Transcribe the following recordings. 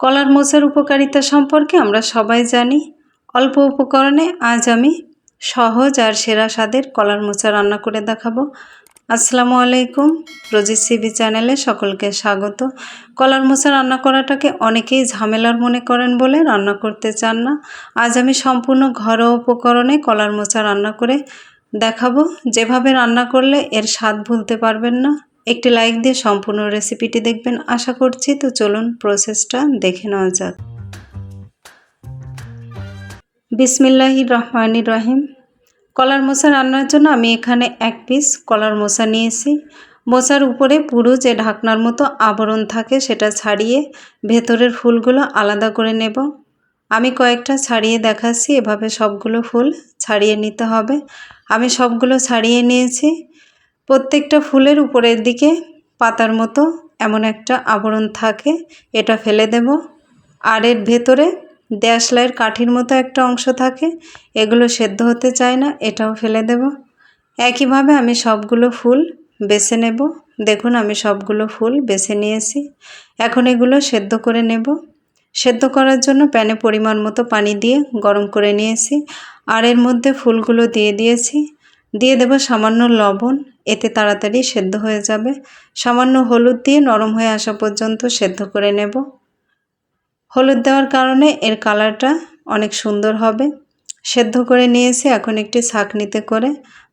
কলার মোচার উপকারিতা সম্পর্কে আমরা সবাই জানি। অল্প উপকরণে আজ আমি সহজ আর সেরা স্বাদের কলার মোচা রান্না করে দেখাবো। আসসালামু আলাইকুম রোজি সিবি চ্যানেলে সকলকে স্বাগত। কলার মোচা রান্না করাটাকে অনেকেই ঝামেলার মনে করেন বলে রান্না করতে চান না। আজ আমি সম্পূর্ণ ঘরোয়া উপকরণে কলার মোচা রান্না করে দেখাবো। যেভাবে রান্না করলে এর স্বাদ ভুলতে পারবেন না। একটি লাইক দিয়ে সম্পূর্ণ রেসিপিটি দেখবেন। আশা করছি তো চলুন প্রসেসটা দেখে নেওয়া যাক। বিসমিল্লাহি রহমানির রহিম। কলার মোচা রান্নার জন্য আমি এখানে এক পিস কলার মোচা নিয়েছি। মোচার উপরে পুরো যে ঢাকনার মতো আবরণ থাকে সেটা ছাড়িয়ে ভেতরের ফুলগুলো আলাদা করে নেব। আমি কয়েকটা ছাড়িয়ে দেখাচ্ছি, এভাবে সবগুলো ফুল ছাড়িয়ে নিতে হবে। আমি সবগুলো ছাড়িয়ে নিয়েছি। প্রত্যেকটা ফুলের উপরের দিকে পাতার মতো এমন একটা আবরণ থাকে, এটা ফেলে দেব। আর এর ভেতরে দেশলাইয়ের কাঠির মতো একটা অংশ থাকে, এগুলো সেদ্ধ হতে চায় না, এটাও ফেলে দেব। একইভাবে আমি সবগুলো ফুল বেছে নেব। দেখুন, আমি সবগুলো ফুল বেছে নিয়েছি। এখন এগুলো সেদ্ধ করে নেব। সেদ্ধ করার জন্য প্যানে পরিমাণ মতো পানি দিয়ে গরম করে নিয়েছি। আর এর মধ্যে ফুলগুলো দিয়ে দিয়েছি। দিয়ে দেব সামান্য লবণ, এতে তাড়াতাড়ি সেদ্ধ হয়ে যাবে। সামান্য হলুদ দিয়ে নরম হয়ে আসা পর্যন্ত সেদ্ধ করে নেব। হলুদ দেওয়ার কারণে এর কালারটা অনেক সুন্দর হবে। সেদ্ধ করে নিয়েছি, এখন একটি ছাঁকনিতে করে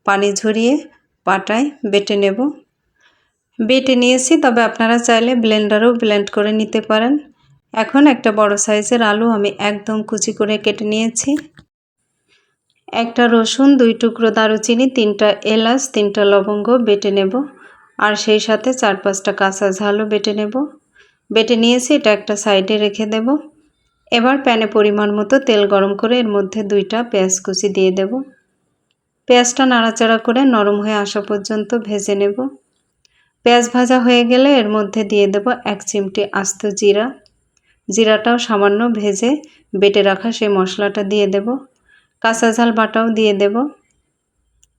পানি ঝরিয়ে পাটায় বেটে নেব। বেটে নিয়েছি, তবে আপনারা চাইলে ব্লেন্ডারও ব্লেন্ড করে নিতে পারেন। এখন একটা বড় সাইজের আলু আমি একদম কুচি করে কেটে নিয়েছি। একটা রসুন, দুই টুকরো দারুচিনি, তিনটা এলাচ, তিনটা লবঙ্গ বেটে নেব। আর সেই সাথে চার পাঁচটা কাঁচা ঝালও বেটে নেব। বেটে নিয়েছি, এটা একটা সাইডে রেখে দেব। এবার প্যানে পরিমাণ মতো তেল গরম করে এর মধ্যে দুইটা পেঁয়াজ কুচি দিয়ে দেব। পেঁয়াজটা নাড়াচাড়া করে নরম হয়ে আসা পর্যন্ত ভেজে নেব। পেঁয়াজ ভাজা হয়ে গেলে এর মধ্যে দিয়ে দেব এক চিমটি আস্ত জিরা। জিরাটাও সামান্য ভেজে বেটে রাখা সেই মশলাটা দিয়ে দেব। কাঁচা ঝাল বাটাও দিয়ে দেব।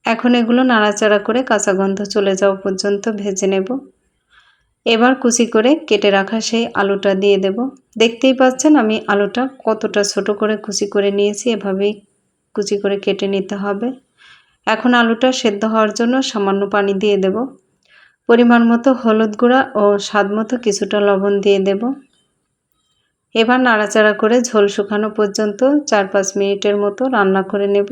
এখন এগুলো নাড়াচাড়া করে কাঁচা গন্ধ চলে যাওয়া পর্যন্ত ভেজে নেব। এবার কুচি করে কেটে রাখা সেই আলুটা দিয়ে দেব। দেখতেই পাচ্ছেন আমি আলুটা কতটা ছোট করে কুচি করে নিয়েছি, এভাবেই কুচি করে কেটে নিতে হবে। এখন আলুটা সেদ্ধ হওয়ার জন্য সামান্য পানি দিয়ে দেব। পরিমাণ মতো হলুদ গুঁড়া ও স্বাদ মতো কিছুটা লবণ দিয়ে দেব। এবার নাড়াচাড়া করে ঝোল শুকানো পর্যন্ত চার পাঁচ মিনিটের মতো রান্না করে নেব।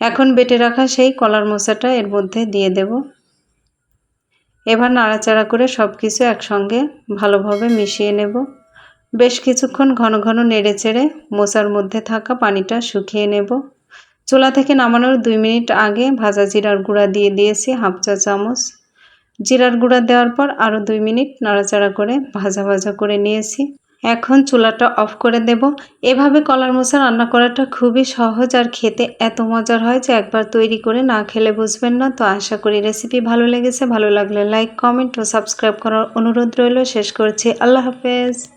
এখন বেটে রাখা সেই কলার মশাটা এর মধ্যে দিয়ে দেব। এবার নাড়াচাড়া করে সব কিছু একসঙ্গে ভালোভাবে মিশিয়ে নেব। বেশ কিছুক্ষণ ঘন ঘন নেড়ে চেড়ে মোচার মধ্যে থাকা পানিটা শুকিয়ে নেব। চুলা থেকে নামানোর দুই মিনিট আগে ভাজা জিরার গুঁড়া দিয়ে দিয়েছি হাফ চা চামচ। জিরার গুঁড়া দেওয়ার পর আরও দুই মিনিট নাড়াচাড়া করে ভাজা ভাজা করে নিয়েছি। এখন চুলাটা অফ করে দেব। এভাবে কলার মোচা রান্না করাটা খুবই সহজ আর খেতে এত মজার হয় যে একবার তৈরি করে না খেলে বুঝবেন না। তো আশা করি রেসিপি ভালো লেগেছে। ভালো লাগলে লাইক কমেন্ট ও সাবস্ক্রাইব করার অনুরোধ রইল। শেষ করছি। আল্লাহ হাফেজ।